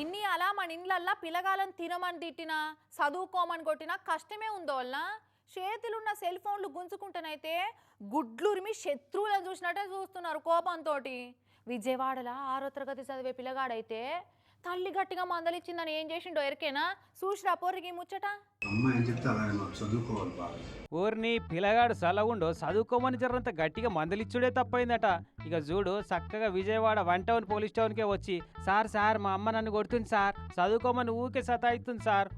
ఇన్ని అలా మన ఇండ్లల్లా పిల్లగాలను తినమని తిట్టినా చదువుకోమని కొట్టినా కష్టమే ఉందో వల్ల చేతులున్న సెల్ ఫోన్లు గుంజుకుంటేనైతే గుడ్లురిమి శత్రువులను చూసినట్టే చూస్తున్నారు కోపంతో విజయవాడలో ఆరో తరగతి చదివే పిల్లగాడైతే తల్లి గట్టిగా మందలిచ్చిందని ఏం చేసిండో ఎరికేనా? చూసిరా పోరికి ముచ్చట? ఊరిని పిల్లగాడు సలగుండో చదువుకోమని జరంత గట్టిగా మందలిచ్చుడే తప్పైందట. ఇక చూడు చక్కగా విజయవాడ వన్ టౌన్ పోలీస్ టౌన్కే వచ్చి సార్ సార్ మా అమ్మ నన్ను కొడుతుంది సార్. చదువుకోమని ఊకే సతాయిస్తుంది సార్.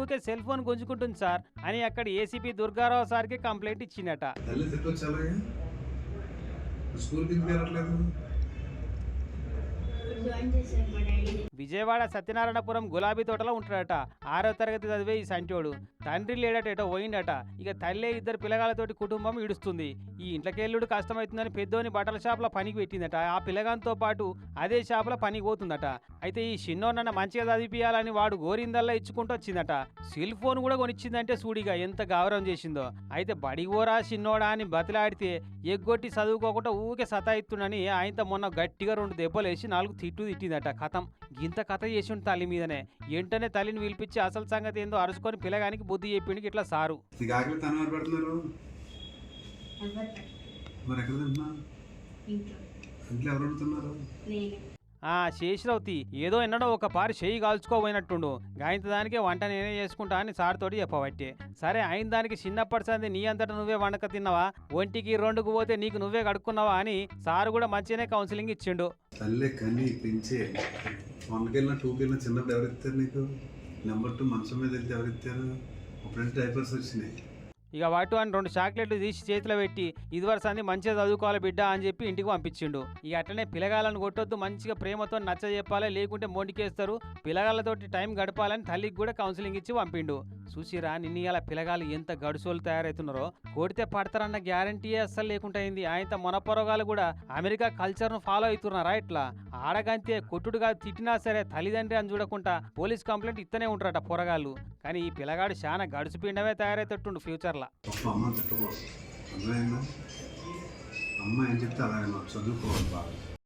ఊకే సెల్ ఫోన్ గుంజుకుంటుంది సార్ అని అక్కడ ఏసీపీ దుర్గారావు సార్కి కంప్లైంట్ ఇచ్చిందట. విజయవాడ సత్యనారాయణపురం గులాబీ తోటలో ఉంటాడట. ఆరో తరగతి చదివే ఈ సంటోడు. తండ్రి లేడటేటో పోయిండట. ఇక తల్లే ఇద్దరు పిల్లగాలతోటి కుటుంబం ఇడుస్తుంది ఈ ఇంట్లకెళ్ళుడు కష్టమవుతుందని పెద్దోని బట్టల షాపులో పనికి పెట్టిందట. ఆ పిల్లగాంతో పాటు అదే షాపులో పనికి పోతుందట. అయితే ఈ చిన్నోన్న మంచిగా చదివిపియాలని వాడు గోరిందల్లా ఇచ్చుకుంటూ వచ్చిందట. సెల్ ఫోన్ కూడా కొనిచ్చిందంటే సూడిగా ఎంత గౌరవం చేసిందో. అయితే బడిగోరా చిన్నోడా అని బతిలాడితే ఎగ్గొట్టి చదువుకోకుండా ఊకే సతాయిత్తుండని ఆయనతో మొన్న గట్టిగా రెండు దెబ్బలు వేసి నాలుగు తిట్టు తిట్టిందట కథం. ఇంత కథ చేసి ఉండి తల్లి మీదనే. వెంటనే తల్లిని పిలిపించి అసలు సంగతి ఏందో అరుచుకొని పిల్లగానికి బుద్ధి చెప్పిండికి ఇట్లా సారు. ఇంట్లో. ఎవరు ఆ శేషరవుతి ఏదో ఎన్నడో ఒక పారి చేయి కాల్చుకోబోయినట్టుండు. గాయంత దానికే వంట నేనే చేసుకుంటా అని సార్తోటి చెప్పబట్టే సరే అయిన దానికి చిన్నప్పటి సంది నీ అంతటా నువ్వే వండక తిన్నావా? ఒంటికి రెండుకు పోతే నీకు నువ్వే కడుక్కున్నావా అని సారు కూడా మంచిగానే కౌన్సిలింగ్ ఇచ్చిండు. తల్లే కని పెంచే. వంటకెళ్ళిన టూకెళ్ళిన చిన్నప్పుడు ఎవరిస్తారు నీకు? నెంబర్ టూ మంచం మీద వెళ్తే ఎవరు ఇస్తారు అప్పుడంటే డైపర్స్ వచ్చినాయి. ఇక వాటు అని రెండు చాక్లెట్లు తీసి చేతిలో పెట్టి ఇదివరస సంది మంచిగా చదువుకోవాలి బిడ్డ అని చెప్పి ఇంటికి పంపించిండు. ఇక అట్లనే పిల్లగాళ్ళని కొట్టొద్దు మంచిగా ప్రేమతో నచ్చ చెప్పాలి లేకుంటే మొండికేస్తారు. పిల్లగాళ్ళతోటి టైం గడపాలని తల్లికి కూడా కౌన్సిలింగ్ ఇచ్చి పంపిండు. చూసిరా నిన్న ఇలా పిల్లగాళ్ళు ఎంత గడుసోలు తయారవుతున్నారో కొడితే పడతారన్న గ్యారంటీయే అస్సలు లేకుండా అయింది. ఆయన మొనపొరగాలు కూడా అమెరికా కల్చర్ను ఫాలో అవుతున్నారా ఇట్లా? ఆడగంతే కొట్టుడుగా తిట్టినా సరే తల్లిదండ్రి అని చూడకుండా పోలీస్ కంప్లైంట్ ఇస్తూనే ఉంటారట పొరగాళ్ళు. కానీ ఈ పిల్లగాడు చాలా గడుచుపిండమే తయారైతట్టుండు ఫ్యూచర్లో. అమ్మ ఏం చెప్తే అలాగే చదువుకోవాలి బాగా.